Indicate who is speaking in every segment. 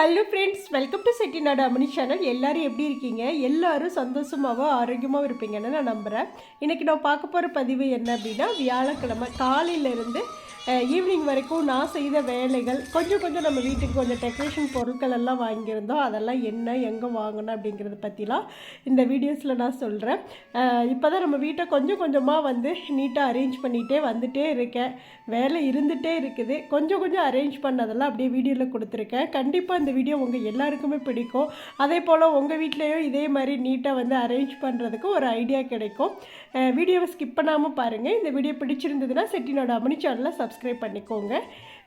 Speaker 1: Hello friends welcome to Chettinad Amani channel எல்லோரும் எப்படி இருக்கீங்க? எல்லோரும் சந்தோஷமாகவும் ஆரோக்கியமாகவும் இருப்பீங்கன்னு நான் நம்புகிறேன் இன்றைக்கி நான் பார்க்க போகிற பதிவு என்ன அப்படின்னா வியாழக்கிழமை காலையிலேருந்து ஈவினிங் வரைக்கும் நான் செய்த வேலைகள் கொஞ்சம் கொஞ்சம் நம்ம வீட்டுக்கு கொஞ்சம் டெக்கரேஷன் பொருட்கள் எல்லாம் வாங்கியிருந்தோம். அதெல்லாம் என்ன எங்கே வாங்கணும் அப்படிங்கிறத பற்றிலாம் இந்த வீடியோஸில் நான் சொல்கிறேன் இப்போ தான் நம்ம வீட்டை கொஞ்சம் கொஞ்சமாக வந்து நீட்டாக அரேஞ்ச் பண்ணிகிட்டே வந்துகிட்டே இருக்கேன். வேலை இருந்துகிட்டே இருக்குது. கொஞ்சம் கொஞ்சம் அரேஞ்ச் பண்ணதெல்லாம் அப்படியே வீடியோவில் கொடுத்துருக்கேன். கண்டிப்பாக இந்த வீடியோ உங்கள் எல்லாருக்குமே பிடிக்கும். அதே போல் உங்கள் வீட்லேயும் இதே மாதிரி நீட்டாக வந்து அரேஞ்ச் பண்ணுறதுக்கு ஒரு ஐடியா கிடைக்கும். வீடியோவை ஸ்கிப் பண்ணாமல் பாருங்கள் இந்த வீடியோ பிடிச்சிருந்ததுன்னா செட்டினோட அமனி சேனலை சப்ஸ்கிரைப் பண்ணிக்கோங்க.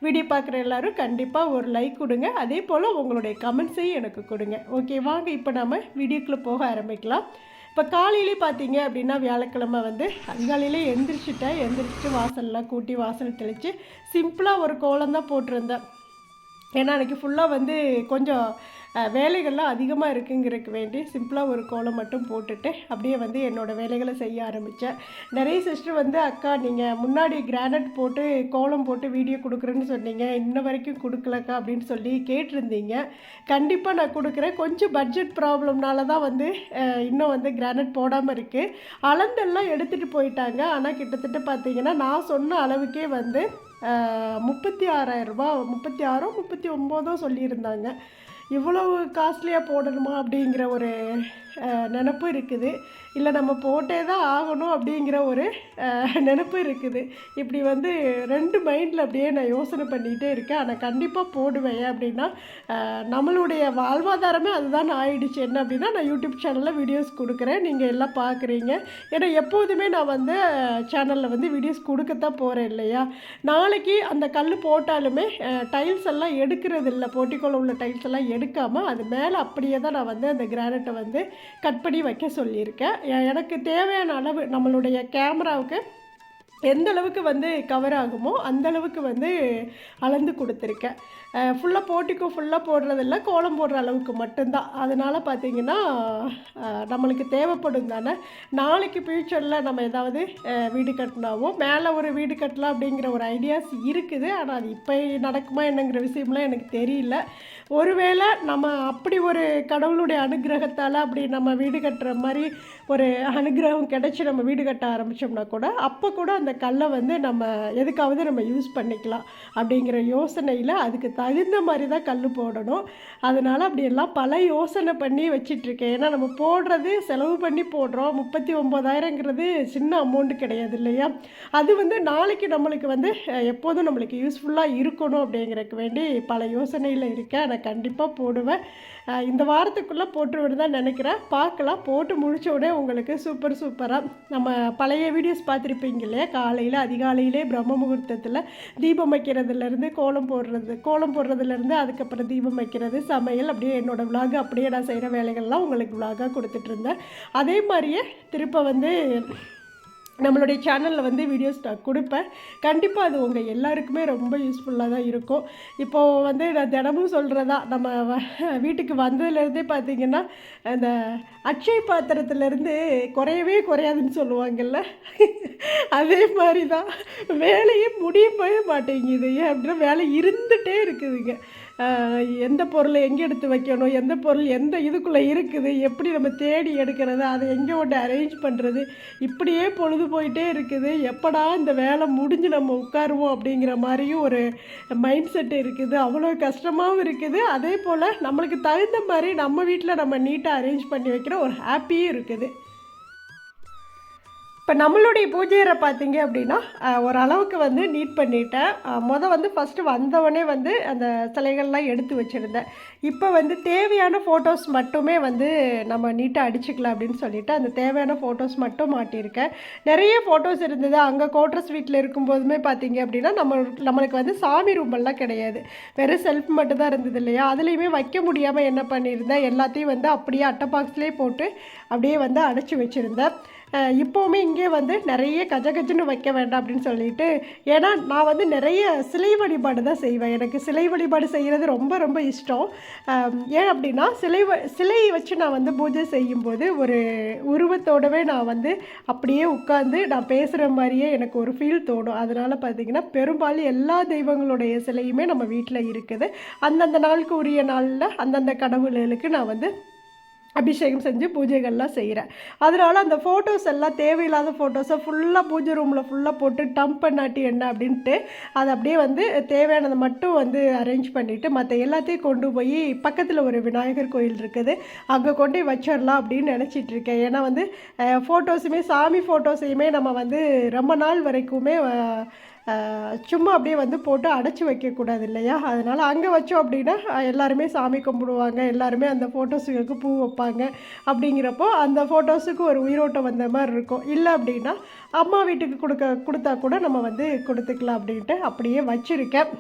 Speaker 1: வீடியோ பார்க்குற எல்லோரும் கண்டிப்பாக ஒரு லைக் கொடுங்க. அதே போல் உங்களுடைய கமெண்ட்ஸையும் எனக்கு கொடுங்க. ஓகே வாங்க இப்போ நம்ம வீடியோக்குள்ளே போக ஆரம்பிக்கலாம். இப்போ காலையிலே பார்த்தீங்க அப்படின்னா வியாழக்கிழமை வந்து அதிகாலையிலே எந்திரிச்சிட்டேன். எந்திரிச்சிட்டு வாசல்லாம் கூட்டி வாசல் தெளித்து சிம்பிளாக ஒரு கோலம் தான் போட்டிருந்தேன். ஏன்னா அன்றைக்கி ஃபுல்லாக வந்து கொஞ்சம் வேலைகள்லாம் அதிகமாக இருக்குங்கிறதுக்கு வேண்டி சிம்பிளாக ஒரு கோலம் மட்டும் போட்டுட்டு அப்படியே வந்து என்னோடய வேலைகளை செய்ய ஆரம்பித்தேன் நிறைய சிஸ்டர் வந்து அக்கா நீங்கள் முன்னாடி கிரானைட் போட்டு கோலம் போட்டு வீடியோ கொடுக்குறேன்னு சொன்னீங்க. இன்ன வரைக்கும் கொடுக்கலக்கா அப்படின்னு சொல்லி கேட்டிருந்தீங்க. கண்டிப்பாக நான் கொடுக்குறேன். கொஞ்சம் பட்ஜெட் ப்ராப்ளம்னால தான் வந்து இன்னும் வந்து கிரானைட் போடாமல் இருக்குது அளந்தெல்லாம் எடுத்துகிட்டு போயிட்டாங்க. ஆனால் கிட்டத்தட்ட பார்த்தீங்கன்னா நான் சொன்ன அளவுக்கே வந்து முப்பத்தி ஆறாயிரம் ரூபா முப்பத்தி ஆறோ முப்பத்தி ஒம்போதோ சொல்லியிருந்தாங்க. இவ்வளவு காஸ்ட்லியாக போடணுமா அப்படிங்கிற ஒரு நினப்பு இருக்குது. இல்லை நம்ம போட்டே தான் ஆகணும் அப்படிங்கிற ஒரு நினப்பு இருக்குது. இப்படி வந்து ரெண்டு மைண்டில் அப்படியே நான் யோசனை பண்ணிகிட்டே இருக்கேன். ஆனால் கண்டிப்பாக போடுவேன். ஏன் அப்படின்னா நம்மளுடைய வாழ்வாதாரமே அதுதான் ஆயிடுச்சு. என்ன அப்படின்னா நான் யூடியூப் சேனலில் வீடியோஸ் கொடுக்குறேன். நீங்கள் எல்லாம் பார்க்குறீங்க ஏன்னா எப்போதுமே நான் வந்து சேனலில் வந்து வீடியோஸ் கொடுக்கத்தான் போகிறேன் இல்லையா? நாளைக்கு அந்த கல் போட்டாலுமே டைல்ஸ் எல்லாம் எடுக்கிறது இல்லை போட்டிக்கோல உள்ள டைல்ஸ் எல்லாம் எடுக்காமல் அது மேலே அப்படியே தான் நான் வந்து அந்த கிரானைட்டை வந்து கட் பண்ணி வைக்க சொல்லியிருக்கேன். எனக்கு தேவையான அளவு நம்மளுடைய கேமராவுக்கு எந்த அளவுக்கு வந்து கவர் ஆகுமோ அந்த அளவுக்கு வந்து அளந்து கொடுத்துருக்கேன். ஃபுல்லாக போட்டிக்கோ ஃபுல்லாக போடுறதில்ல கோலம் போடுற அளவுக்கு மட்டும்தான். அதனால் பார்த்தீங்கன்னா நம்மளுக்கு தேவைப்படும் தானே? நாளைக்கு ஃப்யூச்சரில் நம்ம ஏதாவது வீடு கட்டினாவோ மேலே ஒரு வீடு கட்டலாம் அப்படிங்கிற ஒரு ஐடியாஸ் இருக்குது. ஆனால் அது இப்போ நடக்குமா என்னங்கிற விஷயம்லாம் எனக்கு தெரியல. ஒருவேளை நம்ம அப்படி ஒரு கடவுளுடைய அனுகிரகத்தால் அப்படி நம்ம வீடு கட்டுற மாதிரி ஒரு அனுகிரகம் கிடச்சி நம்ம வீடு கட்ட ஆரம்பித்தோம்னா கூட அப்போ கூட அந்த கல்லை வந்து நம்ம எதுக்காவது நம்ம யூஸ் பண்ணிக்கலாம் அப்படிங்கிற யோசனையில் அதுக்கு தகுந்த மாதிரி தான் கல் போடணும். அதனால் அப்படியெல்லாம் பல யோசனை பண்ணி வச்சிட்ருக்கேன். ஏன்னா நம்ம போடுறது செலவு பண்ணி போடுறோம். முப்பத்தி ஒம்பதாயிரங்கிறது சின்ன அமௌண்ட்டு கிடையாது இல்லையா? அது வந்து நாளைக்கு நம்மளுக்கு வந்து எப்போதும் நம்மளுக்கு யூஸ்ஃபுல்லாக இருக்கணும் அப்படிங்கிறதுக்கு வேண்டி பல யோசனையில் இருக்கேன். நான் கண்டிப்பாக போடுவேன். இந்த வாரத்துக்குள்ளே போட்டுருவேன்னு தான் நினைக்கிறேன். பார்க்கலாம். போட்டு முடிச்ச உடனே உங்களுக்கு சூப்பர் சூப்பராக நம்ம பழைய வீடியோஸ் பார்த்துருப்பீங்க இல்லையா? காலையில் அதிகாலையிலே பிரம்ம முகூர்த்தத்தில் தீபம் வைக்கிறதுலேருந்து கோலம் போடுறது கோலம் போடுறதுலேருந்து அதுக்கப்புறம் தீபம் வைக்கிறது சமையல் அப்படியே என்னோடய விலாக் அப்படியே நான் செய்கிற வேலைகள்லாம் உங்களுக்கு விலாகாக கொடுத்துட்ருந்தேன் அதே மாதிரியே திருப்ப வந்து நம்மளுடைய சேனலில் வந்து வீடியோஸ் நான் கொடுப்பேன். கண்டிப்பாக அது உங்கள் எல்லாருக்குமே ரொம்ப யூஸ்ஃபுல்லாக தான் இருக்கும். இப்போது வந்து நான் தினமும் சொல்கிறதா நம்ம வ- வீட்டுக்கு வந்ததுலேருந்தே பார்த்தீங்கன்னா அந்த அட்சய பாத்திரத்துலேருந்து குறையவே குறையாதுன்னு சொல்லுவாங்கல்ல. அதே மாதிரி தான் வேலையே முடியவே மாட்டேங்குது. ஏன் அப்படின்னா வேலை இருந்துகிட்டே இருக்குதுங்க. எந்த பொருளை எங்கே எடுத்து வைக்கணும்? எந்த பொருள் எந்த இதுக்குள்ளே இருக்குது? எப்படி நம்ம தேடி எடுக்கிறது? அதை எங்கே ஒன்று அரேஞ்ச் பண்ணுறது இப்படியே பொழுது போயிட்டே இருக்குது. எப்படா இந்த வேலை முடிஞ்சு நம்ம உட்காருவோம் அப்படிங்கிற மாதிரியும் ஒரு மைண்ட் செட் இருக்குது. அவ்வளோ கஷ்டமாகவும் இருக்குது. அதே போல் நம்மளுக்கு தகுந்த மாதிரி நம்ம வீட்டில் நம்ம நீட்டாக அரேஞ்ச் பண்ணி வைக்கிற ஒரு ஹாப்பியும் இருக்குது. இப்போ நம்மளுடைய பூஜையரை பார்த்தீங்க அப்படின்னா ஓரளவுக்கு வந்து நீட் பண்ணிட்டேன். மொதல் முத வந்து ஃபஸ்ட்டு வந்தவொடனே வந்து அந்த சிலைகள்லாம் எடுத்து வச்சுருந்தேன். இப்போ வந்து தேவையான ஃபோட்டோஸ் மட்டுமே வந்து நம்ம நீட்டாக அடிச்சுக்கலாம் அப்படின்னு சொல்லிட்டு அந்த தேவையான ஃபோட்டோஸ் மட்டும் மாட்டியிருக்கேன். நிறைய ஃபோட்டோஸ் இருந்தது. அங்கே கோட்ரஸ் வீட்டில் இருக்கும்போதுமே பார்த்தீங்க அப்படின்னா நம்ம நம்மளுக்கு வந்து சாமி ரூமெல்லாம் கிடையாது. வெறும் செல்ஃப் மட்டும் தான் இருந்தது இல்லையா? அதுலேயுமே வைக்க முடியாமல் என்ன பண்ணியிருந்தேன்? எல்லாத்தையும் வந்து அப்படியே அட்டை பாக்ஸ்லேயே போட்டு அப்படியே வந்து அடைச்சி வச்சுருந்தேன். இப்போவுமே இங்கே வந்து நிறைய கஜ கஜன்னு வைக்க வேண்டாம் அப்படின்னு சொல்லிட்டு ஏன்னா நான் வந்து நிறைய சிலை வழிபாடு தான் செய்வேன். எனக்கு சிலை வழிபாடு செய்கிறது ரொம்ப ரொம்ப இஷ்டம். ஏன் அப்படின்னா சிலை வ- சிலை வச்சு நான் வந்து பூஜை செய்யும்போது ஒரு உருவத்தோடவே நான் வந்து அப்படியே உட்காந்து நான் பேசுகிற மாதிரியே எனக்கு ஒரு ஃபீல் தோணும். அதனால் பார்த்தீங்கன்னா பெரும்பாலும் எல்லா தெய்வங்களுடைய சிலையுமே நம்ம வீட்டில் இருக்குது. அந்தந்த நாளுக்கு உரிய நாளில் அந்தந்த கடவுள்களுக்கு நான் வந்து அபிஷேகம் செஞ்சு பூஜைகள்லாம் செய்கிறேன் அதனால அந்த ஃபோட்டோஸ் எல்லாம் தேவையில்லாத ஃபோட்டோஸை ஃபுல்லாக பூஜை ரூமில் ஃபுல்லாக போட்டு டம்ப் பண்ணாட்டி என்ன அப்படின்ட்டு அதை அப்படியே வந்து தேவையானதை மட்டும் வந்து அரேஞ்ச் பண்ணிவிட்டு மற்ற எல்லாத்தையும் கொண்டு போய் பக்கத்தில் ஒரு விநாயகர் கோயில் இருக்குது. அங்கே கொண்டு போய் வச்சிடலாம் அப்படின்னு நினச்சிட்டு இருக்கேன். ஏன்னா வந்து ஃபோட்டோஸுமே சாமி ஃபோட்டோஸையுமே நம்ம வந்து ரொம்ப நாள் வரைக்குமே சும்மா அப்படியே வந்து போட்டு அடைச்சி வைக்கக்கூடாது இல்லையா? அதனால் அங்கே வச்சோம் அப்படின்னா எல்லாருமே சாமி கும்பிடுவாங்க எல்லாருமே அந்த ஃபோட்டோஸுக்கு பூ வைப்பாங்க அப்படிங்கிறப்போ அந்த ஃபோட்டோஸுக்கு ஒரு உயிரோட்டம் வந்த மாதிரி இருக்கும். இல்லை அப்படின்னா அம்மா வீட்டுக்கு கொடுக்க கொடுத்தா கூட நம்ம வந்து கொடுத்துக்கலாம் அப்படின்ட்டு அப்படியே வச்சுருக்கேன்.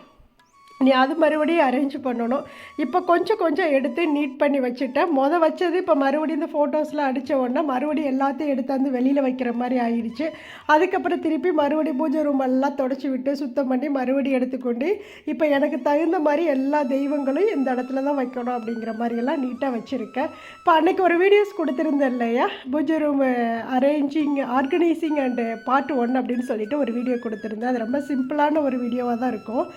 Speaker 1: நீ அது மறுபடியும் அரேஞ்ச் பண்ணணும். இப்போ கொஞ்சம் கொஞ்சம் எடுத்து நீட் பண்ணி வச்சுட்டேன் மொதல் வச்சது இப்போ மறுபடியும் இந்த ஃபோட்டோஸ்லாம் அடித்த உடனே மறுபடியும் எல்லாத்தையும் எடுத்தாந்து வெளியில் வைக்கிற மாதிரி ஆயிடுச்சு அதுக்கப்புறம் திருப்பி மறுபடியும் பூஜை ரூம் எல்லாம் தொடச்சி விட்டு சுத்தம் பண்ணி மறுபடியும் எடுத்துக்கொண்டு இப்போ எனக்கு தகுந்த மாதிரி எல்லா தெய்வங்களும் இந்த இடத்துல தான் வைக்கணும் அப்படிங்கிற மாதிரியெல்லாம் நீட்டாக வச்சுருக்கேன். இப்போ அன்னைக்கு ஒரு வீடியோஸ் கொடுத்துருந்தேன் இல்லையா? Pooja room arranging organising and part one அப்படின்னு சொல்லிட்டு ஒரு வீடியோ கொடுத்துருந்தேன். அது ரொம்ப சிம்பிளான ஒரு வீடியோவாக தான் இருக்கும்.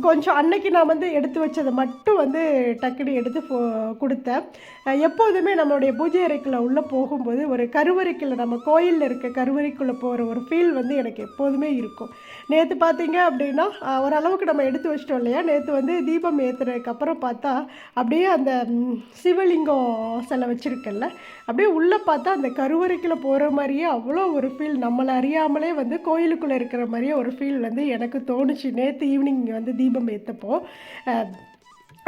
Speaker 1: கொஞ்சம் அன்னைக்கு நான் வந்து எடுத்து வச்சதை மட்டும் வந்து டக்குனு எடுத்து ஃபோ கொடுத்தேன். எப்போதுமே நம்மளுடைய பூஜை அறைக்குள்ளே உள்ளே போகும்போது ஒரு கருவறைக்குள்ள நம்ம கோயிலில் இருக்க கருவறைக்குள்ளே போகிற ஒரு ஃபீல் வந்து எனக்கு எப்போதுமே இருக்கும். நேற்று பார்த்தீங்க அப்படின்னா ஓரளவுக்கு நம்ம எடுத்து வச்சிட்டோம் இல்லையா? நேற்று வந்து தீபம் ஏற்றுறதுக்கப்புறம் பார்த்தா அப்படியே அந்த சிவலிங்கம் சிலை வச்சுருக்கல அப்படியே உள்ளே பார்த்தா அந்த கருவறைக்குள்ளே போகிற மாதிரியே அவ்வளோ ஒரு ஃபீல் நம்மளை அறியாமலே வந்து கோயிலுக்குள்ளே இருக்கிற மாதிரியே ஒரு ஃபீல் வந்து எனக்கு தோணுச்சு. நேற்று ஈவினிங் வந்து தீபம் ஏற்றப்போ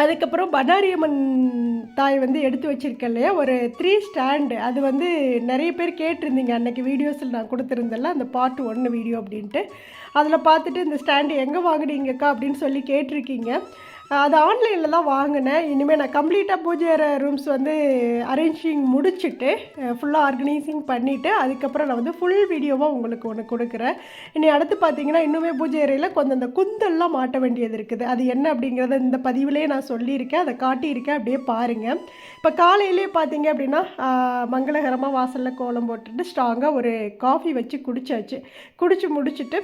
Speaker 1: அதுக்கப்புறம் பனாரியம்மன் தாய் வந்து எடுத்து வச்சுருக்கேன் இல்லையா? ஒரு த்ரீ ஸ்டாண்டு அது வந்து நிறைய பேர் கேட்டிருந்தீங்க. அன்றைக்கி வீடியோஸில் நான் கொடுத்துருந்தேன்ல அந்த பார்ட் ஒன்று வீடியோ அப்படின்ட்டு. அதில் பார்த்துட்டு இந்த ஸ்டாண்டு எங்கே வாங்குனீங்கக்கா அப்படின்னு சொல்லி கேட்டிருக்கீங்க. அது ஆன்லைனில் தான் வாங்கினேன். இனிமேல் நான் கம்ப்ளீட்டாக பூஜை ரூம்ஸ் வந்து அரேஞ்சிங் முடிச்சுட்டு ஃபுல்லாக ஆர்கனைசிங் பண்ணிவிட்டு அதுக்கப்புறம் நான் வந்து ஃபுல் வீடியோவாக உங்களுக்கு ஒன்று கொடுக்குறேன். இனி அடுத்து பார்த்தீங்கன்னா இன்னுமே பூஜை அறையில் கொஞ்சம் அந்த குந்தல்லாம் மாட்ட வேண்டியது இருக்குது. அது என்ன அப்படிங்கிறத இந்த பதிவிலே நான் சொல்லியிருக்கேன். அதை காட்டியிருக்கேன். அப்படியே பாருங்கள் இப்போ காலையிலே பார்த்தீங்க அப்படின்னா மங்களகரமாக வாசலில் கோலம் போட்டுட்டு ஸ்ட்ராங்காக ஒரு காஃபி வச்சு குடித்தாச்சு குடித்து முடிச்சுட்டு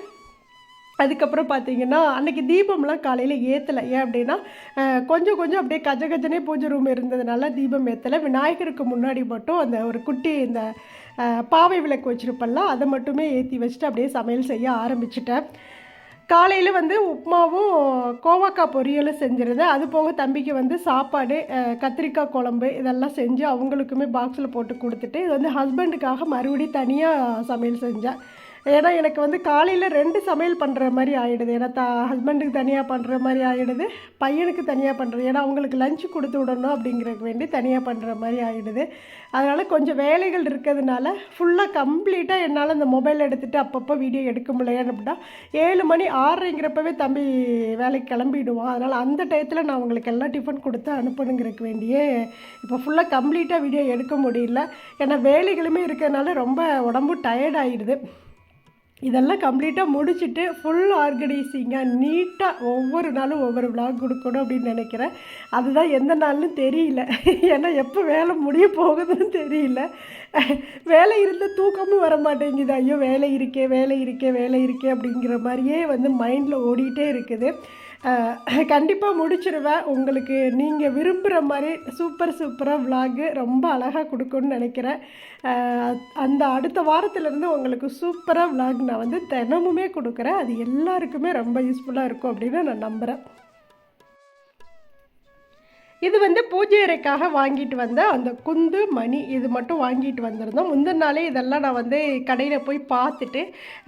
Speaker 1: அதுக்கப்புறம் பார்த்தீங்கன்னா அன்றைக்கி தீபம்லாம் காலையில் ஏற்றலை ஏன் அப்படின்னா கொஞ்சம் கொஞ்சம் அப்படியே கஜ கஜனே பூஜை ரூம் இருந்ததுனால தீபம் ஏற்றலை விநாயகருக்கு முன்னாடி மட்டும் அந்த ஒரு குட்டி இந்த பாவை விளக்கு வச்சுருப்பல்ல அதை மட்டுமே ஏற்றி வச்சுட்டு அப்படியே சமையல் செய்ய ஆரம்பிச்சிட்டேன். காலையில் வந்து உப்புமாவும் கோவக்காய் பொரியலும் செஞ்சுருந்தேன். அது போக தம்பிக்கு வந்து சாப்பாடு கத்திரிக்காய் குழம்பு இதெல்லாம் செஞ்சு அவங்களுக்குமே பாக்ஸில் போட்டு கொடுத்துட்டு இது வந்து ஹஸ்பண்டுக்காக மறுபடியும் தனியாக சமையல் செஞ்சேன். ஏன்னா எனக்கு வந்து காலையில் ரெண்டு சமையல் பண்ணுற மாதிரி ஆகிடுது ஏன்னா த ஹஸ்பண்டுக்கு தனியாக பண்ணுற மாதிரி ஆகிடுது பையனுக்கு தனியாக பண்ணுறது ஏன்னா அவங்களுக்கு லஞ்சு கொடுத்து விடணும் அப்படிங்கிறதுக்கு வேண்டி தனியாக பண்ணுற மாதிரி ஆகிடுது அதனால் கொஞ்சம் வேலைகள் இருக்கிறதுனால ஃபுல்லாக கம்ப்ளீட்டாக என்னால் இந்த மொபைல் எடுத்துகிட்டு அப்பப்போ வீடியோ எடுக்க முடியல அப்படின்னா ஏழு மணி ஆறுங்கிறப்பவே தம்பி வேலைக்கு கிளம்பிடுவான். அதனால் அந்த டயத்தில் நான் உங்களுக்கு எல்லாம் டிஃபன் கொடுத்து அனுப்பணுங்கிறதுக்கு வேண்டியே இப்போ ஃபுல்லாக கம்ப்ளீட்டாக வீடியோ எடுக்க முடியல. ஏன்னா வேலைகளுமே இருக்கிறதுனால ரொம்ப உடம்பு டயர்ட் ஆகிடுது இதெல்லாம் கம்ப்ளீட்டாக முடிச்சுட்டு ஃபுல் ஆர்கனைசிங்காக நீட்டாக ஒவ்வொரு நாளும் ஒவ்வொரு விளாக் கொடுக்கணும் அப்படின்னு நினைக்கிறேன். அதுதான் எந்த நாள்னு தெரியல. ஏன்னா எப்போ வேலை முடிய போகுதுன்னு தெரியல. வேலை இருந்தால் தூக்கமும் வர மாட்டேங்குது. ஐயோ வேலை இருக்கே வேலை இருக்கே வேலை இருக்கே அப்படிங்கிற மாதிரியே வந்து மைண்டில் ஓடிட்டே இருக்குது. கண்டிப்பாக முடிச்சிருவேன். உங்களுக்கு நீங்கள் விரும்புகிற மாதிரி சூப்பர் சூப்பராக விலாகு ரொம்ப அழகாக கொடுக்கும்னு நினைக்கிறேன். அந்த அடுத்த வாரத்துலேருந்து உங்களுக்கு சூப்பராக விலாக் நான் வந்து தினமுமே கொடுக்குறேன். அது எல்லாருக்குமே ரொம்ப யூஸ்ஃபுல்லாக இருக்கும் அப்படின்னு நான் நம்புகிறேன் இது வந்து பூஜை அறைக்காக வாங்கிட்டு வந்த அந்த குந்து மணி இது மட்டும் வாங்கிட்டு வந்திருந்தோம். முந்தின நாளே இதெல்லாம் நான் வந்து கடையில் போய் பார்த்துட்டு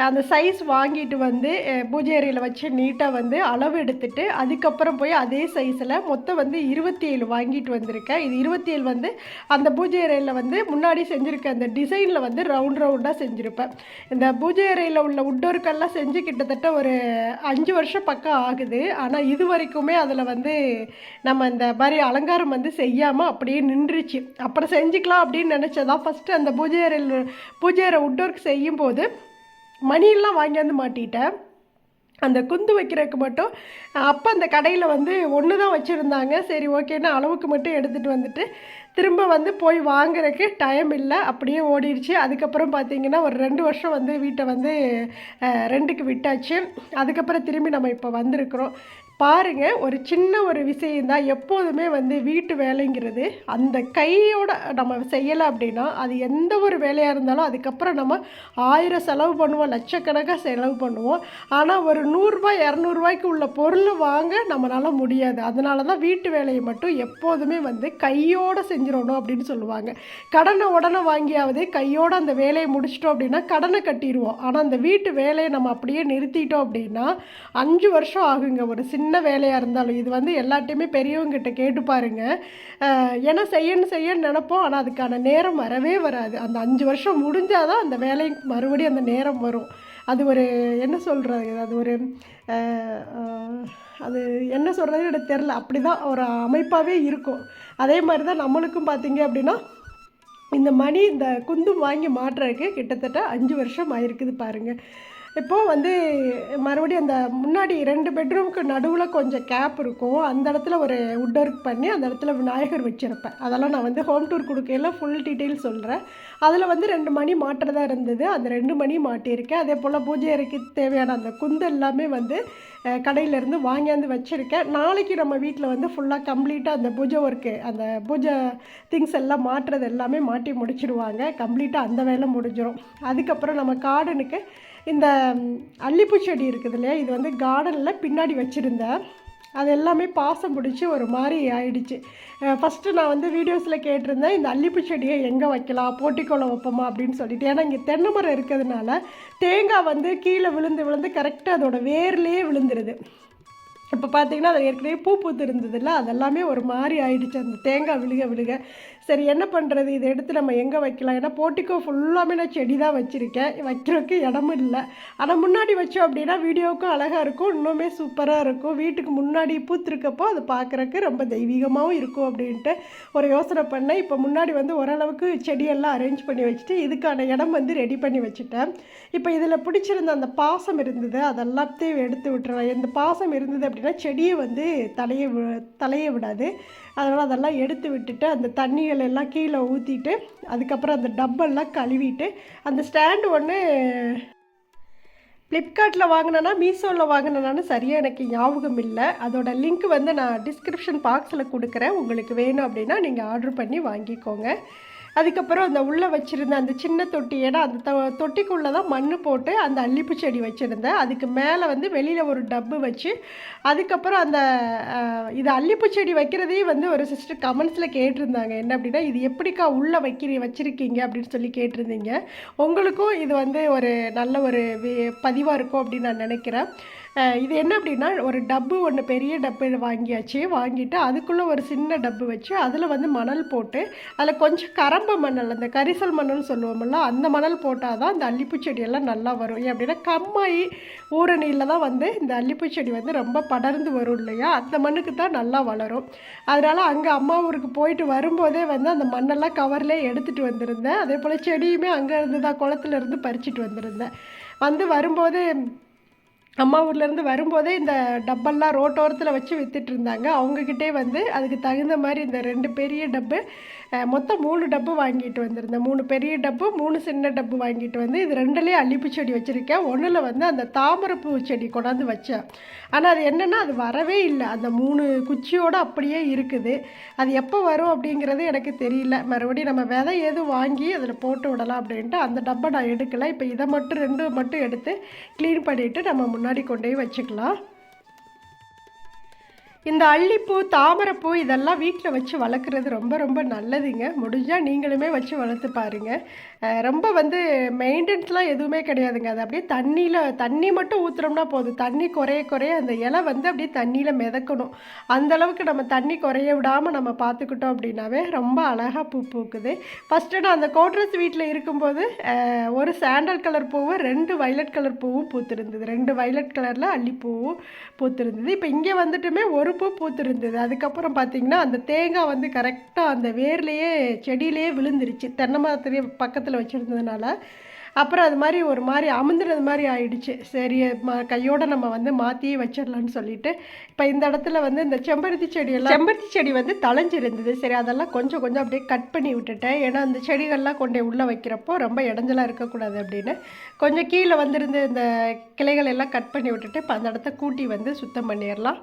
Speaker 1: அந்த சைஸ் வாங்கிட்டு வந்து பூஜை அறையில் வச்சு நீட்டாக வந்து அளவு எடுத்துட்டு அதுக்கப்புறம் போய் அதே சைஸில் மொத்தம் வந்து இருபத்தி ஏழு வாங்கிட்டு வந்திருக்கேன். இது இருபத்தி ஏழு வந்து அந்த பூஜை அறையில் வந்து முன்னாடி செஞ்சுருக்க அந்த டிசைனில் வந்து ரவுண்ட் ரவுண்டாக செஞ்சுருப்பேன். இந்த பூஜை அறையில் உள்ள உட்டோருக்கெல்லாம் செஞ்சு கிட்டத்தட்ட ஒரு அஞ்சு வருஷம் பக்கம் ஆகுது. ஆனால் இது வரைக்குமே அதில் வந்து நம்ம இந்த மாதிரி அலங்காரம் வந்து செய்யாமல் அப்படியே நின்றுச்சு. அப்புறம் செஞ்சுக்கலாம் அப்படின்னு நினச்சதா? ஃபஸ்ட்டு அந்த பூஜை அறையில் பூஜை அறை உட் ஒர்க் செய்யும்போது மணியெல்லாம் வாங்கியாந்து மாட்டிட்டேன். அந்த குந்து வைக்கிறதுக்கு மட்டும் அப்போ அந்த கடையில் வந்து ஒன்று தான் வச்சுருந்தாங்க. சரி ஓகேன்னு அளவுக்கு மட்டும் எடுத்துகிட்டு வந்துட்டு திரும்ப வந்து போய் வாங்குறதுக்கு டைம் இல்லை. அப்படியே ஓடிடுச்சு. அதுக்கப்புறம் பார்த்தீங்கன்னா ஒரு ரெண்டு வருஷம் வந்து வீட்டை வந்து ரெண்டுக்கு விட்டாச்சு. அதுக்கப்புறம் திரும்பி நம்ம இப்போ வந்திருக்கிறோம். பாருங்கள் ஒரு சின்ன ஒரு விஷயந்தான் எப்போதுமே வந்து வீட்டு வேலைங்கிறது அந்த கையோட நம்ம செய்யலை அப்படின்னா அது எந்த ஒரு வேலையாக இருந்தாலும் அதுக்கப்புறம் நம்ம ஆயிரம் செலவு பண்ணுவோம் லட்சக்கணக்காக செலவு பண்ணுவோம். ஆனால் ஒரு நூறுரூவா இரநூறுவாய்க்கு உள்ள பொருள் வாங்க நம்மளால் முடியாது. அதனால தான் வீட்டு வேலையை மட்டும் எப்போதுமே வந்து கையோடு செஞ்சிடணும் அப்படின்னு சொல்லுவாங்க. கடனை உடனே வாங்கியாவது கையோடு அந்த வேலையை முடிச்சிட்டோம் அப்படின்னா கடனை கட்டிடுவோம். ஆனால் அந்த வீட்டு வேலையை நம்ம அப்படியே நிறுத்திட்டோம் அப்படின்னா அஞ்சு வருஷம் ஆகுங்க. ஒரு சின்ன வேலையாக இருந்தாலும் இது வந்து எல்லாட்டையுமே பெரியவங்ககிட்ட கேட்டு பாருங்கள் ஏன்னா செய்யணும் செய்யணும்னு நினப்போம். ஆனால் அதுக்கான நேரம் வரவே வராது. அந்த அஞ்சு வருஷம் முடிஞ்சால் தான் அந்த வேலைக்கு மறுபடியும் அந்த நேரம் வரும். அது ஒரு என்ன சொல்கிறது அது ஒரு அது என்ன சொல்கிறது எனக்கு தெரில அப்படி தான் ஒரு அமைப்பாகவே இருக்கும். அதே மாதிரி தான் நம்மளுக்கும் பார்த்திங்க அப்படின்னா இந்த மணி இந்த குந்தும் வாங்கி மாட்டுறதுக்கு கிட்டத்தட்ட அஞ்சு வருஷம் ஆயிருக்குது பாருங்கள் இப்போது வந்து மறுபடியும் அந்த முன்னாடி ரெண்டு பெட்ரூமுக்கு நடுவில் கொஞ்சம் கேப் இருக்கும். அந்த இடத்துல ஒரு உட் ஒர்க் பண்ணி அந்த இடத்துல விநாயகர் வச்சுருப்பேன். அதெல்லாம் நான் வந்து ஹோம் டூர் கொடுக்கையில ஃபுல் டீட்டெயில் சொல்கிறேன் அதில் வந்து ரெண்டு மணி மாட்டுறதா இருந்தது. அந்த ரெண்டு மணி மாட்டியிருக்கேன். அதே போல் பூஜை அறைக்கு தேவையான அந்த குந்து எல்லாமே வந்து கடையிலேருந்து வாங்கியாந்து வச்சுருக்கேன். நாளைக்கு நம்ம வீட்டில் வந்து ஃபுல்லாக கம்ப்ளீட்டாக அந்த பூஜை ஒர்க்கு அந்த பூஜை திங்ஸ் எல்லாம் மாட்டுறது எல்லாமே மாட்டி முடிச்சிடுவாங்க. கம்ப்ளீட்டாக அந்த வேலை முடிஞ்சிடும் அதுக்கப்புறம் நம்ம கார்டனுக்கு இந்த அல்லிப்பூ செடி இருக்குது இல்லையா? இது வந்து கார்டனில் பின்னாடி வச்சுருந்தேன். அது எல்லாமே பாசம் பிடிச்சி ஒரு மாதிரி ஆயிடுச்சு. ஃபஸ்ட்டு நான் வந்து வீடியோஸில் கேட்டிருந்தேன் இந்த அல்லிப்பூ செடியை எங்கே வைக்கலாம்? போட்டிக்கோளம் வைப்போமா? அப்படின்னு சொல்லிட்டு. ஏன்னா இங்கே தென்னை மரம் இருக்கிறதுனால தேங்காய் வந்து கீழே விழுந்து விழுந்து கரெக்டாக அதோட வேர்லேயே விழுந்துருது. இப்போ பார்த்தீங்கன்னா அது ஏற்கனவே பூ பூத்து இருந்ததில்ல அதெல்லாமே ஒரு மாதிரி ஆயிடுச்சு. அந்த தேங்காய் விழுக விழுக. சரி என்ன பண்ணுறது இதை எடுத்து நம்ம எங்கே வைக்கலாம்? ஏன்னா போட்டிக்கோ ஃபுல்லாமே நான் செடி தான் வச்சுருக்கேன். வைக்கிறதுக்கு இடமும் இல்லை. ஆனால் முன்னாடி வச்சோம் அப்படின்னா வீடியோவுக்கும் அழகாக இருக்கும். இன்னுமே சூப்பராக இருக்கும். வீட்டுக்கு முன்னாடி பூத்திருக்கப்போ அது பார்க்குறக்கு ரொம்ப தெய்வீகமாகவும் இருக்கும் அப்படின்ட்டு ஒரு யோசனை பண்ணேன். இப்போ முன்னாடி வந்து ஓரளவுக்கு செடியெல்லாம் அரேஞ்ச் பண்ணி வச்சுட்டு இதுக்கான இடம் வந்து ரெடி பண்ணி வச்சுட்டேன். இப்போ இதில் பிடிச்சிருந்த அந்த பாசம் இருந்தது அதெல்லாத்தையும் எடுத்து விட்டுறேன் இந்த பாசம் இருந்தது அப்படின்னா செடியை வந்து தலைய வி- தலையை விடாது. அதனால் அதெல்லாம் எடுத்து விட்டுட்டு அந்த தண்ணிகள் எல்லாம் கீழே ஊற்றிட்டு அதுக்கப்புறம் அந்த டப்பெல்லாம் கழுவிட்டு அந்த ஸ்டாண்டு ஒன்று ஃப்ளிப்கார்ட்டில் வாங்கினேன்னா மீஷோவில் வாங்கினேனான்னு சரியாக எனக்கு ஞாபகம் இல்லை. அதோட லிங்க் வந்து நான் டிஸ்கிரிப்ஷன் பாக்ஸில் கொடுக்குறேன். உங்களுக்கு வேணும் அப்படின்னா நீங்கள் ஆர்டர் பண்ணி வாங்கிக்கோங்க. அதுக்கப்புறம் அந்த உள்ளே வச்சுருந்த அந்த சின்ன தொட்டி ஏன்னா அந்த தொ தொட்டிக்குள்ளே தான் மண் போட்டு அந்த அல்லிப்பு செடி வச்சுருந்தேன். அதுக்கு மேலே வந்து வெளியில் ஒரு டப்பு வச்சு அதுக்கப்புறம் அந்த இது அல்லிப்பு செடி வைக்கிறதையும் வந்து ஒரு சிஸ்டர் கமெண்ட்ஸில் கேட்டிருந்தாங்க. என்ன அப்படின்னா இது எப்படிக்கா உள்ளே வைக்கிறீ வச்சுருக்கீங்க? அப்படின்னு சொல்லி கேட்டிருந்தீங்க. உங்களுக்கும் இது வந்து ஒரு நல்ல ஒரு பதிவாக இருக்கும் அப்படின்னு நான் நினைக்கிறேன். இது என்ன அப்படின்னா ஒரு டப்பு ஒன்று பெரிய டப்பு வாங்கியாச்சு. வாங்கிட்டு அதுக்குள்ளே ஒரு சின்ன டப்பு வச்சு அதில் வந்து மணல் போட்டு அதில் கொஞ்சம் கரம்ப மணல் அந்த கரிசல் மணல் சொல்லுவோம்ல அந்த மணல் போட்டால் தான் அந்த அல்லிப்பூ செடியெல்லாம் நல்லா வரும். ஏன் அப்படின்னா கம்மாயி ஊரணியில் தான் வந்து இந்த அல்லிப்பூ செடி வந்து ரொம்ப படர்ந்து வரும் இல்லையா? அந்த மண்ணுக்கு தான் நல்லா வளரும். அதனால் அங்கே அம்மா ஊருக்கு போயிட்டு வரும்போதே வந்து அந்த மண்ணெல்லாம் கவர்லேயே எடுத்துகிட்டு வந்திருந்தேன். அதே போல் செடியுமே அங்கேருந்து தான் குளத்துல இருந்து பறிச்சிட்டு வந்திருந்தேன். வந்து வரும்போது அம்மா ஊர்லேருந்து வரும்போதே இந்த டப்பெல்லாம் ரோட்டோரத்தில் வச்சு விற்றுட்ருந்தாங்க இருந்தாங்க. அவங்கக்கிட்டே வந்து அதுக்கு தகுந்த மாதிரி இந்த ரெண்டு பெரிய டப்பு மொத்தம் மூணு டப்பு வாங்கிட்டு வந்திருந்தேன். மூணு பெரிய டப்பு மூணு சின்ன டப்பு வாங்கிட்டு வந்து இது ரெண்டுலேயே அல்லிப்பூ செடி வச்சுருக்கேன். ஒன்றில் வந்து அந்த தாமரைப்பூ செடி கொண்டாந்து வச்சேன். ஆனால் அது என்னென்னா அது வரவே இல்லை. அந்த மூணு குச்சியோடு அப்படியே இருக்குது. அது எப்போ வரும் அப்படிங்கிறது எனக்கு தெரியல. மறுபடியும் நம்ம விதை எதுவும் வாங்கி அதில் போட்டு விடலாம் அப்படின்ட்டு அந்த டப்பை நான் எடுக்கலை. இப்போ இதை மட்டும் ரெண்டு மட்டும் எடுத்து க்ளீன் பண்ணிவிட்டு நம்ம முன்னாடி முன்னாடி கொண்டே வச்சுக்கலாம். இந்த அல்லிப்பூ தாமரைப்பூ இதெல்லாம் வீட்டில் வச்சு வளர்க்குறது ரொம்ப ரொம்ப நல்லதுங்க. முடிஞ்சால் நீங்களுமே வச்சு வளர்த்து பாருங்கள் ரொம்ப வந்து மெயின்டெனன்ஸ்லாம் எதுவுமே கிடையாதுங்க. அது அப்படியே தண்ணியில் தண்ணி மட்டும் ஊற்றுறோம்னா போதும். தண்ணி குறைய குறைய அந்த இலை வந்து அப்படியே தண்ணியில் மிதக்கணும். அந்தளவுக்கு நம்ம தண்ணி குறைய விடாமல் நம்ம பார்த்துக்கிட்டோம் அப்படின்னாவே ரொம்ப அழகாக பூ பூக்குது. ஃபஸ்ட்டு நான் அந்த கோட்ரஸ் வீட்டில் இருக்கும்போது ஒரு சாண்டல் கலர் பூவும் ரெண்டு வயலட் கலர் பூவும் பூத்திருந்தது. ரெண்டு வயலட் கலரில் அள்ளிப்பூவும் பூத்திருந்தது. இப்போ இங்கே வந்துட்டுமே ஒரு பூ பூத்துருந்தது. அதுக்கப்புறம் பார்த்தீங்கன்னா அந்த தேங்காய் வந்து கரெக்டாக அந்த வேர்லேயே செடியிலேயே விழுந்துருச்சு. தென்னை மரத்துலேயே பக்கத்தில் வச்சுருந்ததுனால. அப்புறம் அது மாதிரி ஒரு மாதிரி அமுந்துனது மாதிரி ஆயிடுச்சு. சரி ம கையோடு நம்ம வந்து மாற்றி வச்சிடலான்னு சொல்லிட்டு இப்போ இந்த இடத்துல வந்து இந்த செம்பருத்தி செடியெல்லாம் செம்பருத்தி செடி வந்து தளைஞ்சிருந்தது சரி அதெல்லாம் கொஞ்சம் கொஞ்சம் அப்படியே கட் பண்ணி விட்டுட்டேன். ஏன்னா அந்த செடிகள்லாம் கொண்டு உள்ளே வைக்கிறப்போ ரொம்ப இடைஞ்சலாக இருக்கக்கூடாது அப்படின்னு. கொஞ்சம் கீழே வந்திருந்த இந்த கிளைகள் எல்லாம் கட் பண்ணி விட்டுட்டு இப்போ அந்த இடத்த கூட்டி வந்து சுத்தம் பண்ணிடலாம்.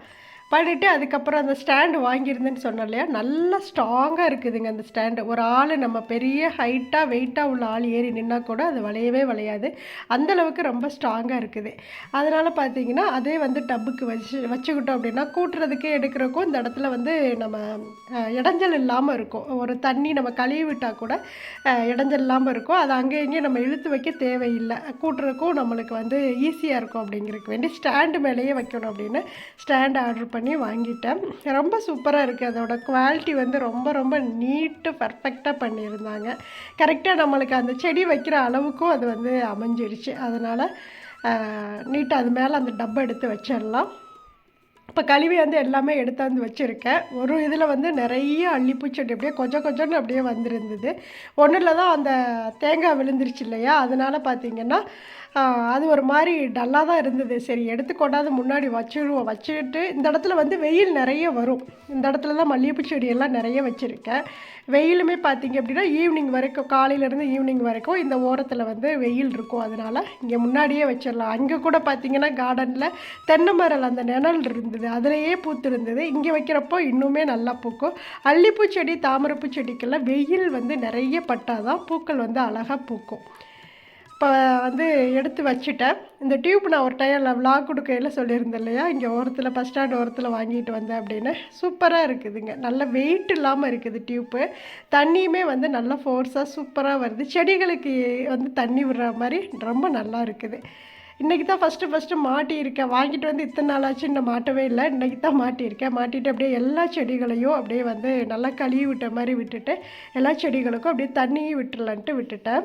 Speaker 1: பண்ணிவிட்டு அதுக்கப்புறம் அந்த ஸ்டாண்டு வாங்கியிருந்தேன்னு சொன்னோம் இல்லையா? நல்லா ஸ்ட்ராங்காக இருக்குதுங்க அந்த ஸ்டாண்டு. ஒரு ஆள் நம்ம பெரிய ஹைட்டாக வெயிட்டாக உள்ள ஆள் ஏறி நின்னால் கூட அது வளையவே வளையாது. அந்தளவுக்கு ரொம்ப ஸ்ட்ராங்காக இருக்குது. அதனால் பார்த்தீங்கன்னா அதே வந்து டப்புக்கு வச்சு வச்சுக்கிட்டோம் அப்படின்னா கூட்டுறதுக்கே எடுக்கிறக்கும் இந்த இடத்துல வந்து நம்ம இடைஞ்சல் இல்லாமல் இருக்கும். ஒரு தண்ணி நம்ம கழுவி விட்டால் கூட இடைஞ்சல் இல்லாமல் இருக்கும். அதை அங்கே இங்கேயும் நம்ம இழுத்து வைக்க தேவையில்லை. கூட்டுறதுக்கும் நம்மளுக்கு வந்து ஈஸியாக இருக்கும் அப்படிங்கிறதுக்கு வேண்டி ஸ்டாண்டு மேலேயே வைக்கணும் அப்படின்னு ஸ்டாண்ட் ஆர்டர் பண்ணி பண்ணி வாங்கிட்டேன். ரொம்ப சூப்பராக இருக்குது அதோட குவாலிட்டி வந்து ரொம்ப ரொம்ப நீட்டு பர்ஃபெக்டாக பண்ணியிருந்தாங்க. கரெக்டாக நம்மளுக்கு அந்த செடி வைக்கிற அளவுக்கும் அது வந்து அமைஞ்சிருச்சு. அதனால் நீட்டாக அது மேலே அந்த டப்பை எடுத்து வச்சிடலாம். இப்போ கழுவி வந்து எல்லாமே எடுத்தாந்து வச்சுருக்கேன். ஒரு இதில் வந்து நிறைய அள்ளிப்பூச்செடி அப்படியே கொஞ்சம் கொஞ்சம்னு அப்படியே வந்திருந்தது. ஒன்றில் தான் அந்த தேங்காய் விழுந்துருச்சு இல்லையா? அதனால் பார்த்திங்கன்னா அது ஒரு மாதிரி டல்லாக தான் இருந்தது. சரி எடுத்து கொண்டாந்து முன்னாடி வச்சிருவோம். வச்சுட்டு இந்த இடத்துல வந்து வெயில் நிறைய வரும். இந்த இடத்துல தான் மல்லிகைப்பூ செடியெல்லாம் நிறைய வச்சுருக்கேன். வெயிலுமே பார்த்திங்க அப்படின்னா ஈவினிங் வரைக்கும் காலையிலேருந்து ஈவினிங் வரைக்கும் இந்த ஓரத்தில் வந்து வெயில் இருக்கும். அதனால் இங்கே முன்னாடியே வச்சிடலாம். அங்கே கூட பார்த்திங்கன்னா கார்டனில் தென்னை மரம் அந்த நிழல் இருந்தது. அதிலேயே பூத்துருந்தது. இங்கே வைக்கிறப்போ இன்னுமே நல்லா பூக்கும். அல்லிப்பூ செடி தாமரைப்பூ செடிக்கெல்லாம் வெயில் வந்து நிறைய பட்டால் தான் பூக்கள் வந்து அழகாக பூக்கும். இப்போ வந்து எடுத்து வச்சுட்டேன். இந்த டியூப் நான் ஒரு டைமில் விளாக் கொடுக்கையில் சொல்லியிருந்தேன் இல்லையா? இங்கே ஓரத்தில் பஸ் ஸ்டாண்ட் ஓரத்தில் வாங்கிட்டு வந்தேன் அப்படின்னு. சூப்பராக இருக்குதுங்க. நல்ல வெயிட் இல்லாமல் இருக்குது டியூப்பு. தண்ணியுமே வந்து நல்ல ஃபோர்ஸாக சூப்பராக வருது. செடிகளுக்கு வந்து தண்ணி விடுற மாதிரி ரொம்ப நல்லா இருக்குது. இன்றைக்கி தான் ஃபஸ்ட்டு ஃபஸ்ட்டு மாட்டியிருக்கேன். வாங்கிட்டு வந்து இத்தனை நாள் ஆச்சு இன்னும் மாட்டவே இல்லை. இன்றைக்கி தான் மாட்டியிருக்கேன். மாட்டிட்டு அப்படியே எல்லா செடிகளையும் அப்படியே வந்து நல்லா கழுவி விட்ட மாதிரி விட்டுட்டு எல்லா செடிகளுக்கும் அப்படியே தண்ணியும் விட்டுடலான்ட்டு விட்டுட்டேன்.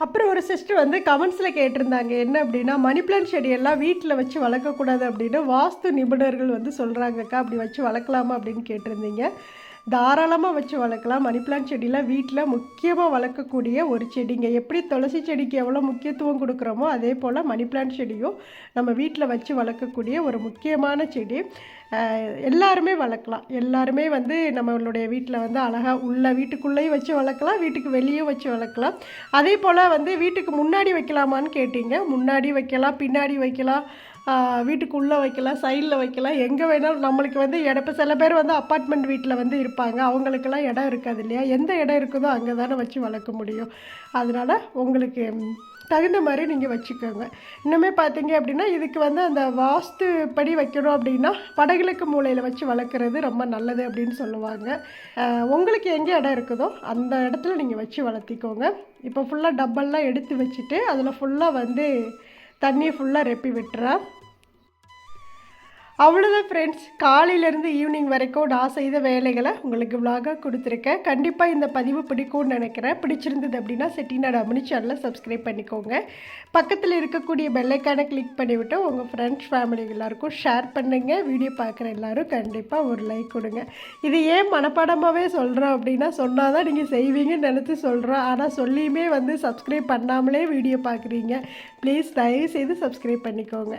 Speaker 1: அப்புறம் ஒரு சிஸ்டர் வந்து கமெண்ட்ஸில் கேட்டிருந்தாங்க என்ன அப்படின்னா மணி பிளான் செடியெல்லாம் வீட்டில் வச்சு வளர்க்கக்கூடாது அப்படின்னு வாஸ்து நிபுணர்கள் வந்து சொல்கிறாங்கக்கா அப்படி வச்சு வளர்க்கலாமா அப்படின்னு கேட்டிருந்தீங்க. தாராளமாக வச்சு வளர்க்கலாம். மணி பிளான்ட் செடியெலாம் வீட்டில் முக்கியமாக வளர்க்கக்கூடிய ஒரு செடிங்க எப்படி துளசி செடிக்கு எவ்வளோ முக்கியத்துவம் கொடுக்குறோமோ அதே போல் மணி பிளான்ட் செடியும் நம்ம வீட்டில் வச்சு வளர்க்கக்கூடிய ஒரு முக்கியமான செடி. எல்லாருமே வளர்க்கலாம். எல்லாருமே வந்து நம்மளுடைய வீட்டில் வந்து அழகாக உள்ள வீட்டுக்குள்ளேயும் வச்சு வளர்க்கலாம். வீட்டுக்கு வெளியும் வச்சு வளர்க்கலாம். அதே போல் வந்து வீட்டுக்கு முன்னாடி வைக்கலாமான்னு கேட்டிங்க. முன்னாடி வைக்கலாம் பின்னாடி வைக்கலாம். வீட்டுக்குள்ளே வைக்கலாம் சைடில் வைக்கலாம். எங்கே வேணாலும் நம்மளுக்கு வந்து இடம் இப்போ சில பேர் வந்து அப்பார்ட்மெண்ட் வீட்டில் வந்து இருப்பாங்க. அவங்களுக்கெல்லாம் இடம் இருக்காது இல்லையா? எந்த இடம் இருக்குதோ அங்கே தானே வச்சு வளர்க்க முடியும். அதனால் உங்களுக்கு தகுந்த மாதிரி நீங்கள் வச்சுக்கோங்க. இன்னுமே பார்த்தீங்க அப்படின்னா இதுக்கு வந்து அந்த வாஸ்து படி வைக்கணும் அப்படின்னா வடகிழக்கு மூலையில் வச்சு வளர்க்குறது ரொம்ப நல்லது அப்படின்னு சொல்லுவாங்க. உங்களுக்கு எங்கே இடம் இருக்குதோ அந்த இடத்துல நீங்கள் வச்சு வளர்த்திக்கோங்க. இப்போ ஃபுல்லாக டப்பல்லாம் எடுத்து வச்சுட்டு அதில் ஃபுல்லாக வந்து தண்ணியை ஃபுல்லாக ரெப்பி விட்டுறேன். அவ்வளோதான் ஃப்ரெண்ட்ஸ் காலையிலேருந்து ஈவினிங் வரைக்கும் நான் செய்த வேலைகளை உங்களுக்கு விலாகாக கொடுத்துருக்கேன். கண்டிப்பாக இந்த பதிவு பிடிக்கும்னு நினைக்கிறேன். பிடிச்சிருந்தது அப்படின்னா செட்டிநாடு அமினி சேனலை சப்ஸ்கிரைப் பண்ணிக்கோங்க. பக்கத்தில் இருக்கக்கூடிய பெல்லைக்கானை கிளிக் பண்ணிவிட்டு உங்கள் ஃப்ரெண்ட்ஸ் ஃபேமிலி எல்லாருக்கும் ஷேர் பண்ணுங்கள் வீடியோ பார்க்குற எல்லோரும் கண்டிப்பாக ஒரு லைக் கொடுங்க. இது ஏன் மனப்பாடமாகவே சொல்கிறோம் அப்படின்னா சொன்னால் தான் நீங்கள் செய்வீங்கன்னு நினச்சி சொல்கிறோம் ஆனால் சொல்லியுமே வந்து சப்ஸ்கிரைப் பண்ணாமலே வீடியோ பார்க்குறீங்க. ப்ளீஸ் தயவு செய்து சப்ஸ்கிரைப் பண்ணிக்கோங்க.